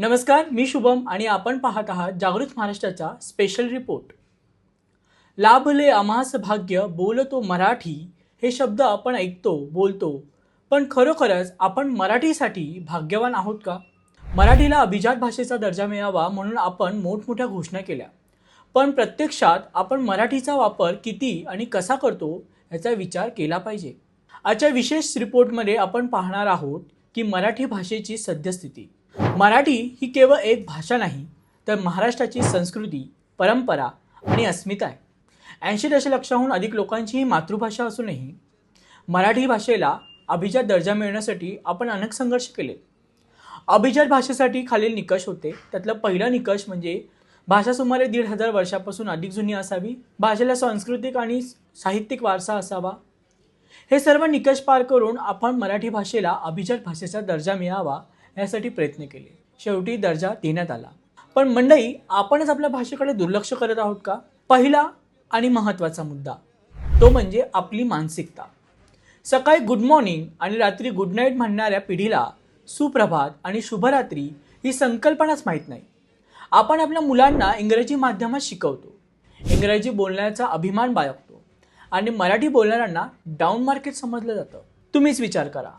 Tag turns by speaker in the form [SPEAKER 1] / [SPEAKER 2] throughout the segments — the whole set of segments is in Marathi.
[SPEAKER 1] नमस्कार मी शुभम आणि आपण पाहत आहात जागृत महाराष्ट्राचा स्पेशल रिपोर्ट लाभले आम्हास भाग्य बोलतो मराठी हे शब्द आपण ऐकतो बोलतो. पण खरोखरच आपण मराठीसाठी भाग्यवान आहोत का? मराठीला अभिजात भाषेचा दर्जा मिळावा म्हणून आपण मोठमोठ्या घोषणा केल्या. पण प्रत्यक्षात आपण मराठीचा वापर किती आणि कसा करतो याचा विचार केला पाहिजे. आजच्या विशेष रिपोर्टमध्ये आपण पाहणार आहोत की मराठी भाषेची सद्यस्थिती. मराठी ही केवळ एक भाषा नाही तर महाराष्ट्राची संस्कृती परंपरा आणि अस्मिता आहे. ऐंशी दशलक्षाहून अधिक लोकांची ही मातृभाषा असूनही मराठी भाषेला अभिजात दर्जा मिळण्यासाठी आपण अनेक संघर्ष केले. अभिजात भाषेसाठी खालील निकष होते. त्यातला पहिला निकष म्हणजे भाषा सुमारे दीड हजार वर्षापासून अधिक जुनी असावी भाषेला सांस्कृतिक आणि साहित्यिक वारसा असावा. हे सर्व निकष पार करून आपण मराठी भाषेला अभिजात भाषेचा दर्जा मिळावा यासाठी प्रयत्न केले. शेवटी दर्जा देण्यात आला. पण मंडई आपणच आपल्या भाषेकडे दुर्लक्ष करत आहोत का? पहिला आणि महत्त्वाचा मुद्दा तो म्हणजे आपली मानसिकता. सकाळी गुड मॉर्निंग आणि रात्री गुड नाईट म्हणणाऱ्या पिढीला सुप्रभात आणि शुभरात्री ही संकल्पनाच माहीत नाही. आपण आपल्या मुलांना इंग्रजी माध्यमात शिकवतो. इंग्रजी बोलण्याचा अभिमान बाळगतो. आणि मराठी बोलणाऱ्यांना डाऊन मार्केट समजलं जातं. तुम्हीच विचार करा.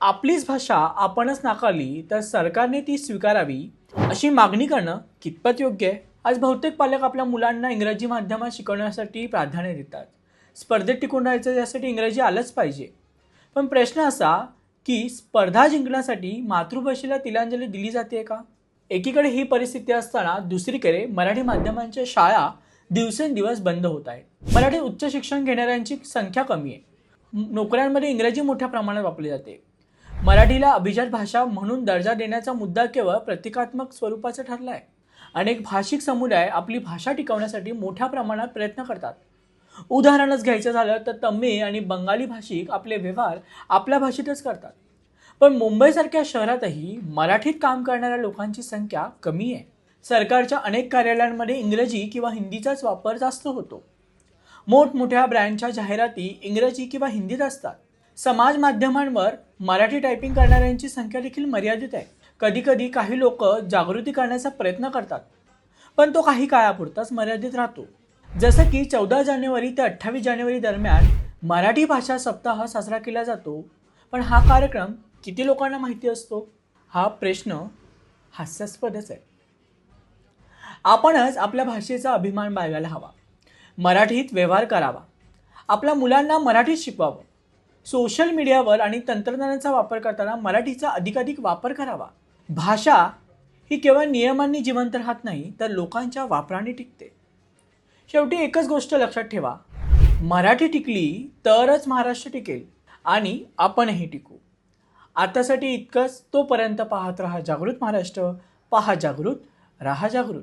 [SPEAKER 1] आपलीच भाषा आपणच नाकारली तर सरकारने ती स्वीकारावी अशी मागणी करणं कितपत योग्य आहे? आज बहुतेक पालक आपल्या मुलांना इंग्रजी माध्यमात शिकवण्यासाठी प्राधान्य देतात. स्पर्धेत टिकून राहायचं यासाठी इंग्रजी आलंच पाहिजे. पण प्रश्न असा की स्पर्धा जिंकण्यासाठी मातृभाषेला तिलांजली दिली जाते का? एकीकडे ही परिस्थिती असताना दुसरीकडे मराठी माध्यमांच्या शाळा दिवसेंदिवस बंद होत आहेत. मराठी उच्च शिक्षण घेणाऱ्यांची संख्या कमी आहे. नोकऱ्यांमध्ये इंग्रजी मोठ्या प्रमाणात वापरली जाते. मराठीला अभिजात भाषा म्हणून दर्जा देण्याचा मुद्दा केवळ प्रतिकात्मक स्वरूपाचा ठरला आहे अनेक भाषिक समुदाय आपली भाषा टिकवण्यासाठी मोठ्या प्रमाणात प्रयत्न करतात. उदाहरणच घ्यायचं झालं तर तमिळ आणि बंगाली भाषिक आपले व्यवहार आपल्या भाषेतच करतात. पण मुंबईसारख्या शहरातही मराठीत काम करणाऱ्या लोकांची संख्या कमी आहे. सरकारच्या अनेक कार्यालयांमध्ये इंग्रजी किंवा हिंदीचाच वापर जास्त होतो. मोठमोठ्या ब्रँडच्या जाहिराती इंग्रजी किंवा हिंदीत असतात. समाज माध्यमांवर मराठी टायपिंग करणाऱ्यांची संख्या देखील मर्यादित आहे. कधीकधी काही लोक जागृती करण्याचा प्रयत्न करतात पण तो काही काळापुरताच मर्यादित राहतो. जसं की चौदा जानेवारी ते अठ्ठावीस जानेवारी दरम्यान मराठी भाषा सप्ताह साजरा केला जातो पण हा कार्यक्रम किती लोकांना माहिती असतो? हा प्रश्न हास्यास्पदच आहे. आपणच आपल्या भाषेचा अभिमान बाळगायला हवा. मराठीत व्यवहार करावा. आपल्या मुलांना मराठीत शिकवावं. सोशल मीडियावर आणि तंत्रज्ञानाचा वापर करताना मराठीचा अधिकाधिक वापर करावा. भाषा ही केवळ नियमांनी जिवंत राहत नाही तर लोकांच्या वापराने टिकते. शेवटी एकच गोष्ट लक्षात ठेवा. मराठी टिकली तरच महाराष्ट्र टिकेल आणि आपणही टिकू. आतासाठी इतकंच. तोपर्यंत पाहत राहा जागृत महाराष्ट्र पहा जागृत राहा जागृत.